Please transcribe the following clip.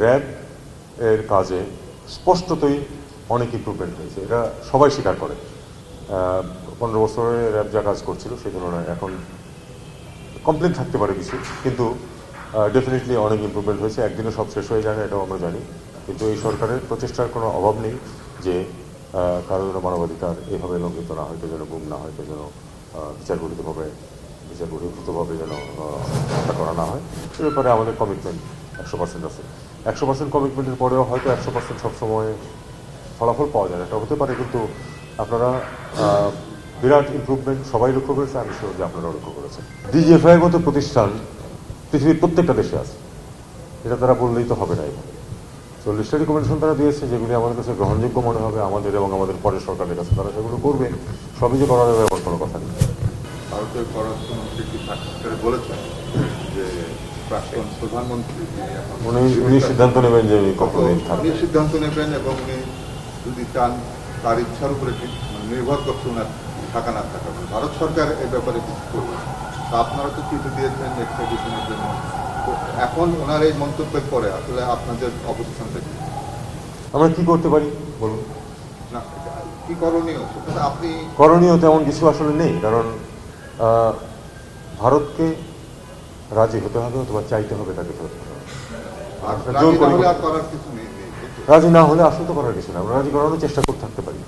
RAB এর কাজে স্পষ্টতই অনেক ইম্প্রুভমেন্ট হয়েছে। এটা সবাই স্বীকার করে। পনেরো বছরে র্যাব যা কাজ করছিল সেই তুলনায় এখন কমপ্লেন থাকতে পারে কিছু। কিন্তু ডেফিনেটলি অনেক ইম্প্রুভমেন্ট হয়েছে। একদিনে সব শেষ হয়ে যায় না এটাও আমরা জানি। কিন্তু এই সরকারের প্রচেষ্টার কোনো অভাব নেই যে কারও যেন মানবাধিকার এইভাবে লঙ্ঘিত না হয়তো যেন গুম না হয়তো যেন আহ, বিচার গঠিতভাবে বিচার বহির্ভূতভাবে যেন হত্যা করা না হয়। এ ব্যাপারে আমাদের কমিটমেন্ট একশো পার্সেন্ট আছে। একশো পার্সেন্ট কমিটমেন্টের পরেও হয়তো একশো পার্সেন্ট সবসময় ফলাফল পাওয়া যায় এটা হতে পারে কিন্তু আপনারা বিরাট ইমপ্রুভমেন্ট সবাই লক্ষ্য করেছে, আমি শিওর যে আপনারা লক্ষ্য করেছেন। ডিজিএফআই এর মতো প্রতিষ্ঠান পৃথিবীর প্রত্যেকটা দেশে আছে। এটা তারা বললেই তো হবে না এখানে। চল্লিশটা রিকমেন্ডেশন তারা দিয়েছে, যেগুলি আমাদের কাছে গ্রহণযোগ্য মনে হবে, আমাদের এবং আমাদের পরের সরকারের কাছে তারা সেগুলো করবে। সবই যে করা যাবে এমন কোনো কথা নেই। ভারতের পররাষ্ট্রমন্ত্রী সাক্ষাৎকারে বলেছেন? প্রাক্তন প্রধানমন্ত্রী উনি উনি সিদ্ধান্ত নেবেন যে উনি কখনোই উনি সিদ্ধান্ত নেবেন এবং উনি যদি চান তার ইচ্ছার উপরে মানে নির্ভর করছে ওনার থাকা না থাকা। ভারত সরকার এই ব্যাপারে কিছু করবে তা আপনারা তো চিঠি দিয়েছেন এক্সট্রাডিশনের জন্য। এখন ওনার এই মন্তব্যের পরে আসলে আপনাদের অবস্থানটা কি? আমরা কি করতে পারি? বলুন। না কি করণীয়? আপনি করণীয় তেমন কিছু আসলে নেই। কারণ ভারতকে রাজি হতে হবে অথবা চাইতে হবে তাকে ফেরত। রাজি না হলে আসলে তো করার কিছু না আমরা রাজি করানোর চেষ্টা করতে থাকতে পারি।